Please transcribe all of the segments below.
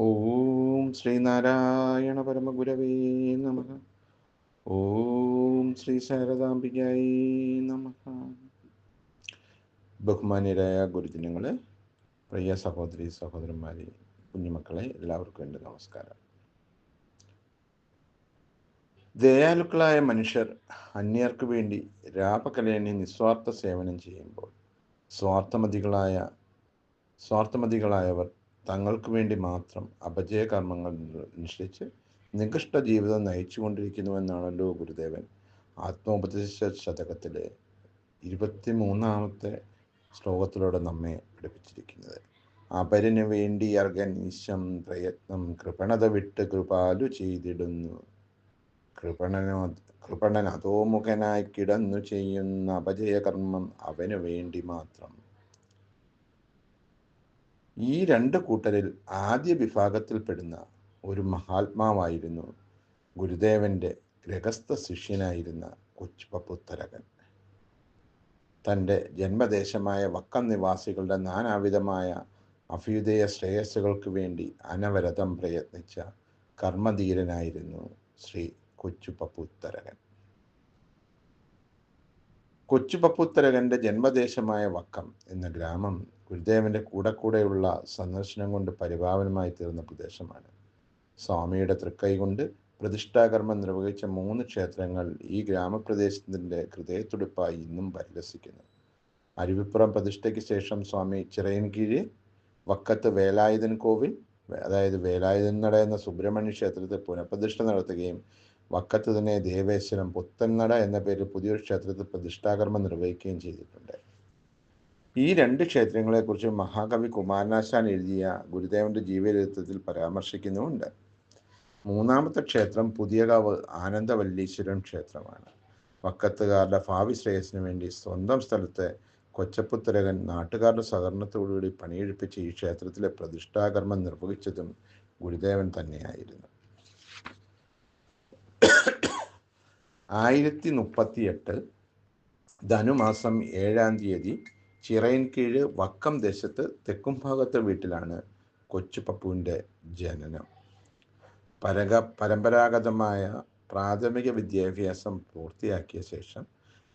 ഓം ശ്രീനാരായണ പരമഗുരവേ നമ. ഓം ശ്രീ ശാരദാംബികായി നമ. ബഹുമാന്യരായ ഗുരുജനങ്ങളെ പ്രിയ സഹോദരി സഹോദരന്മാരെ കുഞ്ഞുമക്കളെ എല്ലാവർക്കും എന്റെ നമസ്കാരം. ദയാലുക്കളായ മനുഷ്യർ അന്യർക്ക് വേണ്ടി രാപകലേനെ നിസ്വാർത്ഥ സേവനം ചെയ്യുമ്പോൾ സ്വാർത്ഥമതികളായ സ്വാർത്ഥമതികളായവർ തങ്ങൾക്ക് വേണ്ടി മാത്രം അപജയകർമ്മങ്ങൾ നിഷ്ഠിച്ച് നികൃഷ്ട ജീവിതം നയിച്ചുകൊണ്ടിരിക്കുന്നുവെന്നാണല്ലോ ഗുരുദേവൻ ആത്മോപദേശ ശതകത്തിലെ ഇരുപത്തി മൂന്നാമത്തെ ശ്ലോകത്തിലൂടെ നമ്മെ പഠിപ്പിച്ചിരിക്കുന്നത്. അപരന് വേണ്ടി അർഗനീശം പ്രയത്നം കൃപണത വിട്ട് കൃപാലു ചെയ്തിടുന്നു. കൃപണനോ കൃപണൻ അധോമുഖനായി കിടന്നു ചെയ്യുന്ന അപജയകർമ്മം അവന് വേണ്ടി മാത്രം ഈ രണ്ട് കൂട്ടരിൽ ആദ്യ വിഭാഗത്തിൽപ്പെടുന്ന ഒരു മഹാത്മാവായിരുന്നു ഗുരുദേവന്റെ ഗ്രഹസ്ഥ ശിഷ്യനായിരുന്ന കൊച്ചുപ്പുത്തരകൻ തന്റെ ജന്മദേശമായ വക്കം നിവാസികളുടെ നാനാവിധമായ അഭ്യുദയ ശ്രേയസ്സുകൾക്ക് വേണ്ടി അനവരതം പ്രയത്നിച്ച കർമ്മധീരനായിരുന്നു ശ്രീ കൊച്ചുപപ്പുത്തരകൻ കൊച്ചുപ്പുത്തരകന്റെ ജന്മദേശമായ വക്കം എന്ന ഗ്രാമം ഗുരുദേവന്റെ കൂടെ കൂടെയുള്ള സന്ദർശനം കൊണ്ട് പരിഭാവനമായി തീർന്ന പ്രദേശമാണ്. സ്വാമിയുടെ തൃക്കൈ കൊണ്ട് പ്രതിഷ്ഠാകർമ്മം നിർവഹിച്ച മൂന്ന് ക്ഷേത്രങ്ങൾ ഈ ഗ്രാമപ്രദേശത്തിന്റെ ഹൃദയത്തുടിപ്പായി ഇന്നും പരിലസിക്കുന്നു അരുവിപ്പുറം പ്രതിഷ്ഠയ്ക്ക് ശേഷം സ്വാമി ചിറയൻകീഴ് വക്കത്ത് വേലായുധൻ കോവിൽ അതായത് വേലായുധൻ നട എന്ന സുബ്രഹ്മണ്യ ക്ഷേത്രത്തിൽ പുനഃപ്രതിഷ്ഠ നടത്തുകയും വക്കത്ത് തന്നെ ദേവേശ്വരം പുത്തൻനട എന്ന പേരിൽ പുതിയൊരു ക്ഷേത്രത്തിൽ പ്രതിഷ്ഠാകർമ്മം നിർവഹിക്കുകയും ചെയ്തിട്ടുണ്ട്. ഈ രണ്ട് ക്ഷേത്രങ്ങളെക്കുറിച്ച് മഹാകവി കുമാരനാശാൻ എഴുതിയ ഗുരുദേവന്റെ ജീവചരിത്രത്തിൽ പരാമർശിക്കുന്നുമുണ്ട്. മൂന്നാമത്തെ ക്ഷേത്രം പുതിയകാവ് ആനന്ദവല്ലീശ്വരം ക്ഷേത്രമാണ്. വക്കത്തുകാരുടെ ഭാവി ശ്രേയസിന് വേണ്ടി സ്വന്തം സ്ഥലത്തെ കൊച്ചപ്പുത്തരകൻ നാട്ടുകാരുടെ സഹകരണത്തോടുകൂടി പണിയെടുപ്പിച്ച് ഈ ക്ഷേത്രത്തിലെ പ്രതിഷ്ഠാകർമ്മം നിർവഹിച്ചതും ഗുരുദേവൻ തന്നെയായിരുന്നു. ആയിരത്തി മുപ്പത്തി എട്ട് ധനുമാസം ഏഴാം തീയതി ചിറയൻകീഴ് വക്കം ദേശത്ത് തെക്കും ഭാഗത്തെ വീട്ടിലാണ് കൊച്ചു പപ്പുവിന്റെ ജനനം. പരക പരമ്പരാഗതമായ പ്രാഥമിക വിദ്യാഭ്യാസം പൂർത്തിയാക്കിയ ശേഷം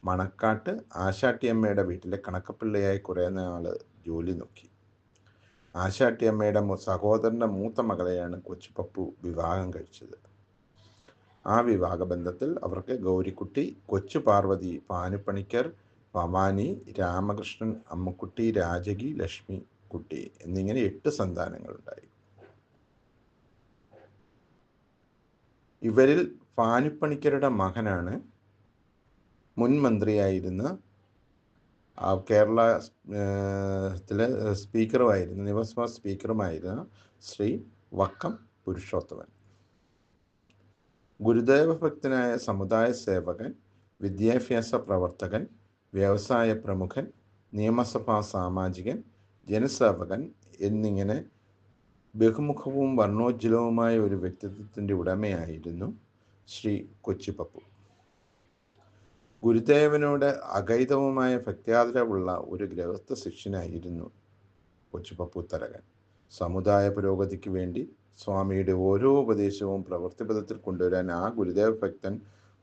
മണക്കാട്ട് ആശാട്ടിയമ്മയുടെ വീട്ടിലെ കണക്കപ്പിള്ളയായി കുറേ നാൾ ജോലി നോക്കി. ആശാട്ടിയമ്മയുടെ സഹോദരന്റെ മൂത്ത മകളെയാണ് കൊച്ചുപപ്പു വിവാഹം കഴിച്ചത്. ആ വിവാഹ ബന്ധത്തിൽ അവർക്ക് ഗൗരിക്കുട്ടി കൊച്ചു പാർവതി പാനുപ്പണിക്കർ ഭവാനി രാമകൃഷ്ണൻ അമ്മക്കുട്ടി രാജകി ലക്ഷ്മി കുട്ടി എന്നിങ്ങനെ എട്ട് സന്താനങ്ങൾ സന്താനങ്ങളുണ്ടായി. ഇവരിൽ പാനിപ്പണിക്കരുടെ മകനാണ് മുൻ മന്ത്രിയായിരുന്ന കേരള ത്തിലെ സ്പീക്കറുമായിരുന്ന നിയമസഭാ സ്പീക്കറുമായിരുന്ന ശ്രീ വക്കം പുരുഷോത്തമൻ. ഗുരുദേവ ഭക്തനായ സമുദായ സേവകൻ വിദ്യാഭ്യാസ പ്രവർത്തകൻ വ്യവസായ പ്രമുഖൻ നിയമസഭാ സാമാജികൻ ജനസേവകൻ എന്നിങ്ങനെ ബഹുമുഖവും വർണോജ്വലവുമായ ഒരു വ്യക്തിത്വത്തിന്റെ ഉടമയായിരുന്നു ശ്രീ കൊച്ചിപ്പപ്പു. ഗുരുദേവനോട് അഗൈതവുമായ ഭക്ത്യാദരവുള്ള ഒരു ഗ്രഹസ്ഥ ശിഷ്യനായിരുന്നു കൊച്ചുപപ്പു തരകൻ സമുദായ പുരോഗതിക്ക് വേണ്ടി സ്വാമിയുടെ ഓരോ ഉപദേശവും പ്രവൃത്തിപഥത്തിൽ കൊണ്ടുവരാൻ ആ ഗുരുദേവ ഭക്തൻ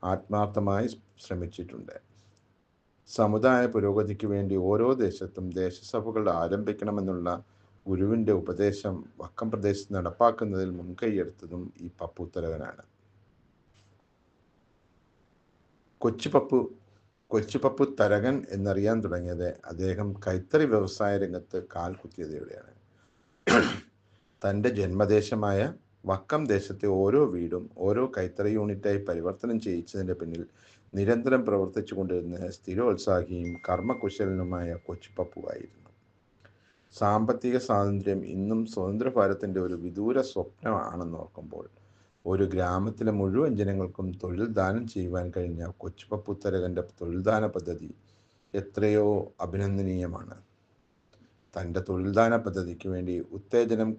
ആത്മാർത്ഥമായി ശ്രമിച്ചിട്ടുണ്ട്. സമുദായ പുരോഗതിക്ക് വേണ്ടി ഓരോ ദേശത്തും ദേശസഭകൾ ആരംഭിക്കണമെന്നുള്ള ഗുരുവിന്റെ ഉപദേശം വക്കം പ്രദേശത്ത് നടപ്പാക്കുന്നതിൽ മുൻകൈയെടുത്തതും ഈ പപ്പുത്തരകനാണ് കൊച്ചുപപ്പു കൊച്ചുപപ്പു തരകൻ എന്നറിയാൻ തുടങ്ങിയത് അദ്ദേഹം കൈത്തറി വ്യവസായ രംഗത്ത് കാൽ കുത്തിയതോടെയാണ്. തന്റെ ജന്മദേശമായ വക്കം ദേശത്തെ ഓരോ വീടും ഓരോ കൈത്തറി യൂണിറ്റായി പരിവർത്തനം ചെയ്യിച്ചതിന്റെ പിന്നിൽ നിരന്തരം പ്രവർത്തിച്ചു കൊണ്ടിരുന്ന സ്ഥിരോത്സാഹിയും കർമ്മകുശലനുമായ കൊച്ചുപപ്പുവായിരുന്നു. സാമ്പത്തിക സ്വാതന്ത്ര്യം ഇന്നും സ്വതന്ത്ര ഭാരതത്തിന്റെ ഒരു വിദൂര സ്വപ്നമാണെന്ന് ഓർക്കുമ്പോൾ ഒരു ഗ്രാമത്തിലെ മുഴുവൻ ജനങ്ങൾക്കും തൊഴിൽ ദാനം ചെയ്യുവാൻ കഴിഞ്ഞ കൊച്ചുപപ്പുത്തരകന്റെ തൊഴിൽദാന പദ്ധതി എത്രയോ അഭിനന്ദനീയമാണ്. തന്റെ തൊഴിൽദാന പദ്ധതിക്ക് വേണ്ടി ഉത്തേജനം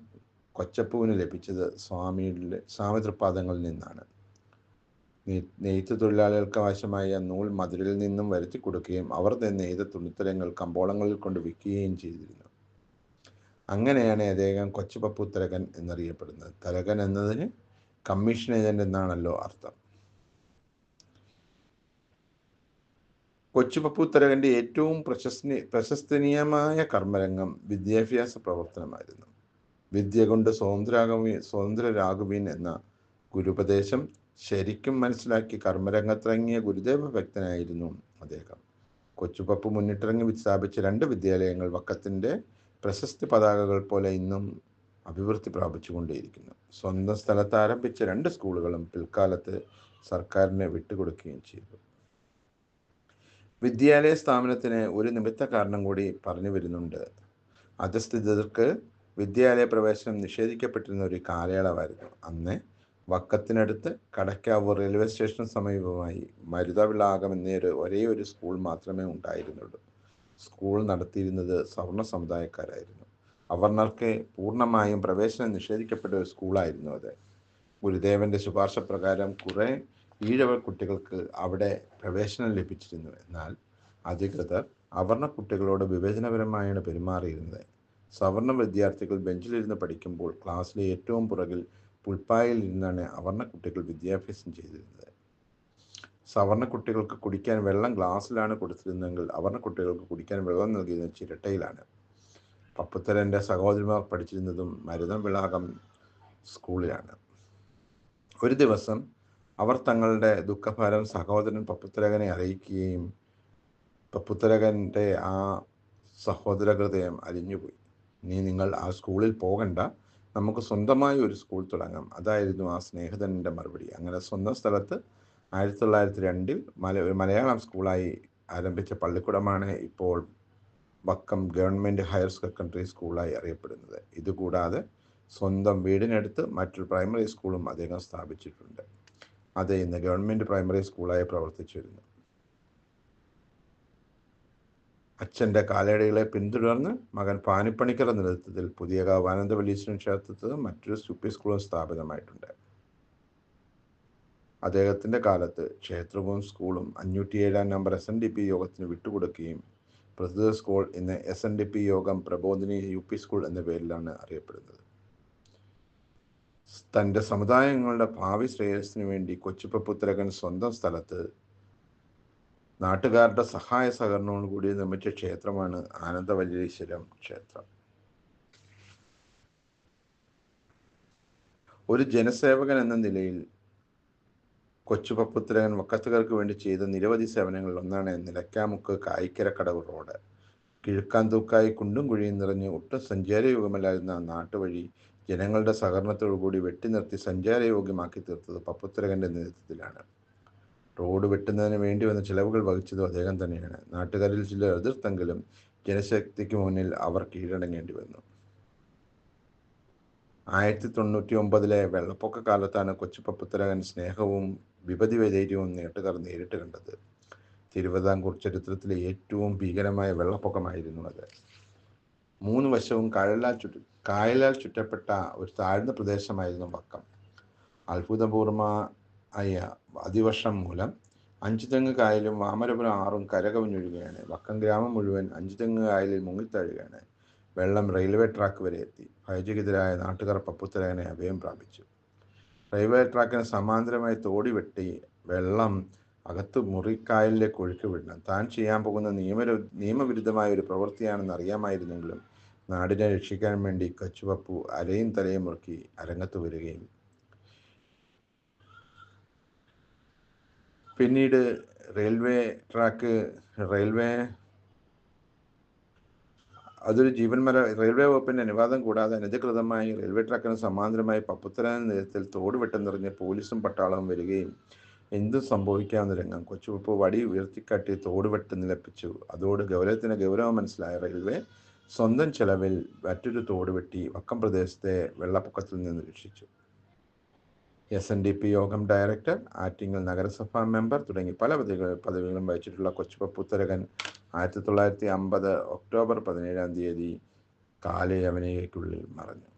കൊച്ചപ്പുവിന് ലഭിച്ചത് സ്വാമിയുടെ സ്വാമിതൃപാദങ്ങളിൽ നിന്നാണ്. നെയ്ത്ത് തൊഴിലാളികൾക്ക് ആവശ്യമായ നൂൽ മധുരയിൽ നിന്നും വരുത്തി കൊടുക്കുകയും അവർ നെയ്ത തുണിത്തരങ്ങൾ കമ്പോളങ്ങളിൽ കൊണ്ട് വിൽക്കുകയും ചെയ്തിരുന്നു. അങ്ങനെയാണ് അദ്ദേഹം കൊച്ചുപപ്പു തരകൻ എന്നറിയപ്പെടുന്നത്. തരകൻ എന്നതിന് കമ്മീഷൻ ഏജന്റ് എന്നാണല്ലോ അർത്ഥം. കൊച്ചുപപ്പു തരകന്റെ ഏറ്റവും പ്രശസ്തി പ്രശസ്തനീയമായ കർമ്മരംഗം വിദ്യാഭ്യാസ പ്രവർത്തനമായിരുന്നു. വിദ്യ കൊണ്ട് സ്വതന്ത്രരാകുവീൻ സ്വതന്ത്രരാകുവീൻ എന്ന ഗുരുപദേശം ശരിക്കും മനസ്സിലാക്കി കർമ്മരംഗത്തിറങ്ങിയ ഗുരുദേവ ഭക്തനായിരുന്നു അദ്ദേഹം. കൊച്ചുപപ്പ് മുന്നിട്ടിറങ്ങി സ്ഥാപിച്ച രണ്ട് വിദ്യാലയങ്ങൾ വക്കത്തിന്റെ പ്രശസ്തി പതാകകൾ പോലെ ഇന്നും അഭിവൃദ്ധി പ്രാപിച്ചുകൊണ്ടേയിരിക്കുന്നു. സ്വന്തം സ്ഥലത്ത് ആരംഭിച്ച രണ്ട് സ്കൂളുകളും പിൽക്കാലത്ത് സർക്കാരിനെ വിട്ടുകൊടുക്കുകയും ചെയ്തു. വിദ്യാലയ സ്ഥാപനത്തിന് ഒരു നിമിത്ത കാരണം കൂടി പറഞ്ഞു വരുന്നുണ്ട്. അധസ്ഥിതർക്ക് വിദ്യാലയ പ്രവേശനം നിഷേധിക്കപ്പെട്ടിരുന്ന ഒരു കാലയളവായിരുന്നു. അന്ന് വക്കത്തിനടുത്ത് കടക്കാവൂർ റെയിൽവേ സ്റ്റേഷന് സമീപമായി മരുതവിളാകം എന്നൊരു ഒരേ ഒരു സ്കൂൾ മാത്രമേ ഉണ്ടായിരുന്നുള്ളൂ. സ്കൂൾ നടത്തിയിരുന്നത് സവർണ സമുദായക്കാരായിരുന്നു. അവർണർക്ക് പൂർണമായും പ്രവേശനം നിഷേധിക്കപ്പെട്ട ഒരു സ്കൂളായിരുന്നു അത്. ഗുരുദേവന്റെ ശുപാർശ പ്രകാരം കുറെ ഈഴവ കുട്ടികൾക്ക് അവിടെ പ്രവേശനം ലഭിച്ചിരുന്നു. എന്നാൽ അധികൃതർ അവർണ കുട്ടികളോട് വിവേചനപരമായാണ് പെരുമാറിയിരുന്നത്. സവർണ വിദ്യാർത്ഥികൾ ബെഞ്ചിലിരുന്ന് പഠിക്കുമ്പോൾ ക്ലാസ്സിലെ ഏറ്റവും പുറകിൽ പുൽപ്പായിൽ നിന്നാണ് അവർണ കുട്ടികൾ വിദ്യാഭ്യാസം ചെയ്തിരുന്നത്. സവർണ കുട്ടികൾക്ക് കുടിക്കാൻ വെള്ളം ഗ്ലാസ്സിലാണ് കൊടുത്തിരുന്നതെങ്കിൽ അവർണ കുട്ടികൾക്ക് കുടിക്കാൻ വെള്ളം നൽകിയിരുന്നത് ചിരട്ടയിലാണ്. പപ്പുത്തരന്റെ സഹോദരിമാർ പഠിച്ചിരുന്നതും മരുതം വിളാകം സ്കൂളിലാണ്. ഒരു ദിവസം അവർ തങ്ങളുടെ ദുഃഖഭാരം സഹോദരൻ പപ്പുത്തരകനെ അറിയിക്കുകയും പപ്പുത്തരകന്റെ ആ സഹോദര ഹൃദയം അലിഞ്ഞുപോയി. നീ നിങ്ങൾ ആ സ്കൂളിൽ പോകണ്ട. നമുക്ക് സ്വന്തമായി ഒരു സ്കൂൾ തുടങ്ങാം. അതായിരുന്നു ആ സ്നേഹിതന്റെ മറുപടി. അങ്ങനെ സ്വന്തം സ്ഥലത്ത് ആയിരത്തി തൊള്ളായിരത്തി രണ്ടിൽ മല ഒരു മലയാളം സ്കൂളായി ആരംഭിച്ച പള്ളിക്കുടമാണ് ഇപ്പോൾ വക്കം ഗവൺമെന്റ് ഹയർ സെക്കൻഡറി സ്കൂളായി അറിയപ്പെടുന്നത്. ഇതുകൂടാതെ സ്വന്തം വീടിനടുത്ത് മറ്റൊരു പ്രൈമറി സ്കൂളും അദ്ദേഹം സ്ഥാപിച്ചിട്ടുണ്ട്. അത് ഇന്ന് ഗവൺമെന്റ് പ്രൈമറി സ്കൂളായി പ്രവർത്തിച്ചു വരുന്നു അച്ഛന്റെ കാലടികളെ പിന്തുടർന്ന് മകൻ പാനിപ്പണിക്കരുടെ നേതൃത്വത്തിൽ പുതിയകാവ് ആനന്ദവല്ലീശ്വരൻ ക്ഷേത്രത്തിൽ മറ്റൊരു സുപ്പി സ്കൂളും സ്ഥാപിതമായിട്ടുണ്ട്. അദ്ദേഹത്തിന്റെ കാലത്ത് ക്ഷേത്രവും സ്കൂളും അഞ്ഞൂറ്റി ഏഴാം number S N D P യോഗത്തിന് വിട്ടുകൊടുക്കുകയും പ്രസ്തുത സ്കൂൾ ഇന്ന് എസ് എൻ ഡി പി യോഗം പ്രബോധിനി യു പി സ്കൂൾ എന്ന പേരിലാണ് അറിയപ്പെടുന്നത്. തന്റെ സമുദായങ്ങളുടെ ഭാവി ശ്രേയസ്സിന് വേണ്ടി കൊച്ചുപുത്രകൻ സ്വന്തം സ്ഥലത്ത് നാട്ടുകാരുടെ സഹായ സഹകരണവും കൂടി നിർമ്മിച്ച ക്ഷേത്രമാണ് ആനന്ദവല്ലീശ്വരം ക്ഷേത്രം. ഒരു ജനസേവകൻ എന്ന നിലയിൽ കൊച്ചുപപ്പുത്രകൻ വക്കത്തുകാർക്ക് വേണ്ടി ചെയ്ത നിരവധി സേവനങ്ങളിൽ ഒന്നാണ് നിലയ്ക്കാമുക്ക് കായ്ക്കരക്കടവ് റോഡ്. കിഴുക്കാന്തൂക്കായി കുണ്ടും കുഴിയും നിറഞ്ഞ് ഒട്ടും സഞ്ചാരയോഗ്യമല്ലായിരുന്ന നാട്ടുവഴി ജനങ്ങളുടെ സഹകരണത്തോടുകൂടി വെട്ടി നിർത്തി സഞ്ചാരയോഗ്യമാക്കി തീർത്തത് പപ്പുത്തരകന്റെ നേതൃത്വത്തിലാണ്. റോഡ് വെട്ടുന്നതിന് വേണ്ടി വന്ന ചിലവുകൾ വഹിച്ചതും അദ്ദേഹം തന്നെയാണ്. നാട്ടുകാരിൽ ചിലർ എതിർത്തെങ്കിലും ജനശക്തിക്ക് മുന്നിൽ അവർ കീഴടങ്ങേണ്ടി വന്നു. ആയിരത്തി തൊണ്ണൂറ്റി ഒമ്പതിലെ വെള്ളപ്പൊക്ക കാലത്താണ് കൊച്ചുപപ്പുത്തരകൻ സ്നേഹവും വിപതി ധൈര്യവും നേട്ടുകാർ നേരിട്ട് കണ്ടത്. തിരുവിതാംകൂർ ചരിത്രത്തിലെ ഏറ്റവും ഭീകരമായ വെള്ളപ്പൊക്കമായിരുന്നു അത്. മൂന്ന് വശവും കായലാൽ ചുറ്റ കായലാൽ ചുറ്റപ്പെട്ട ഒരു താഴ്ന്ന പ്രദേശമായിരുന്നു വക്കം. അത്ഭുതപൂർവമായ അതിവർഷം മൂലം അഞ്ചുതെങ്ങ് കായലും വാമരപുരം ആറും കരകവിഞ്ഞൊഴുകയാണ് വക്കം ഗ്രാമം മുഴുവൻ അഞ്ചുതെങ്ങ് കായലിൽ മുങ്ങിത്താഴുകയാണ് വെള്ളം റെയിൽവേ ട്രാക്ക് വരെ എത്തി. ഭയചകിതരായ നാട്ടുകാർ പപ്പുത്തരകനെ അഭയം പ്രാപിച്ചു. റെയിൽവേ ട്രാക്കിന് സമാന്തരമായി തോടി വെട്ടി വെള്ളം അകത്ത് മുറിക്കായലിലേക്ക് ഒഴുക്കി വിടണം. താൻ ചെയ്യാൻ പോകുന്ന നിയമ നിയമവിരുദ്ധമായ ഒരു പ്രവൃത്തിയാണെന്ന് അറിയാമായിരുന്നെങ്കിലും നാടിനെ രക്ഷിക്കാൻ വേണ്ടി കച്ചുപപ്പു അരയും തലയും മുറുക്കി അരങ്ങത്ത് വരികയും പിന്നീട് റെയിൽവേ ട്രാക്ക് റെയിൽവേ അതൊരു ജീവൻ മര റെയിൽവേ വകുപ്പിന്റെ അനുവാദം കൂടാതെ അനധികൃതമായി റെയിൽവേ ട്രാക്കിന് സമാന്തരമായി പപ്പുത്തര നിരത്തിൽ തോട് വെട്ടം പോലീസും പട്ടാളവും വരികയും എന്തും സംഭവിക്കാവുന്ന രംഗം കൊച്ചുവപ്പ് വടി ഉയർത്തിക്കാട്ടി തോട് വെട്ട് നിലപ്പിച്ചു. അതോട് ഗൗരവത്തിന് ഗൗരവം മനസ്സിലായ റെയിൽവേ സ്വന്തം ചെലവിൽ മറ്റൊരു തോട് വെട്ടി വക്കം പ്രദേശത്തെ വെള്ളപ്പൊക്കത്തിൽ നിന്ന് രക്ഷിച്ചു. എസ് എൻ ഡി പി യോഗം ഡയറക്ടർ ആറ്റിങ്ങൽ നഗരസഭാ മെമ്പർ തുടങ്ങി പല പദവികൾ പദവികളും വഹിച്ചിട്ടുള്ള കൊച്ചുപപ്പുത്തരകൻ ആയിരത്തി തൊള്ളായിരത്തി അമ്പത് ഒക്ടോബർ പതിനേഴാം തീയതി കാലയവനികയ്ക്കുള്ളിൽ മറഞ്ഞു.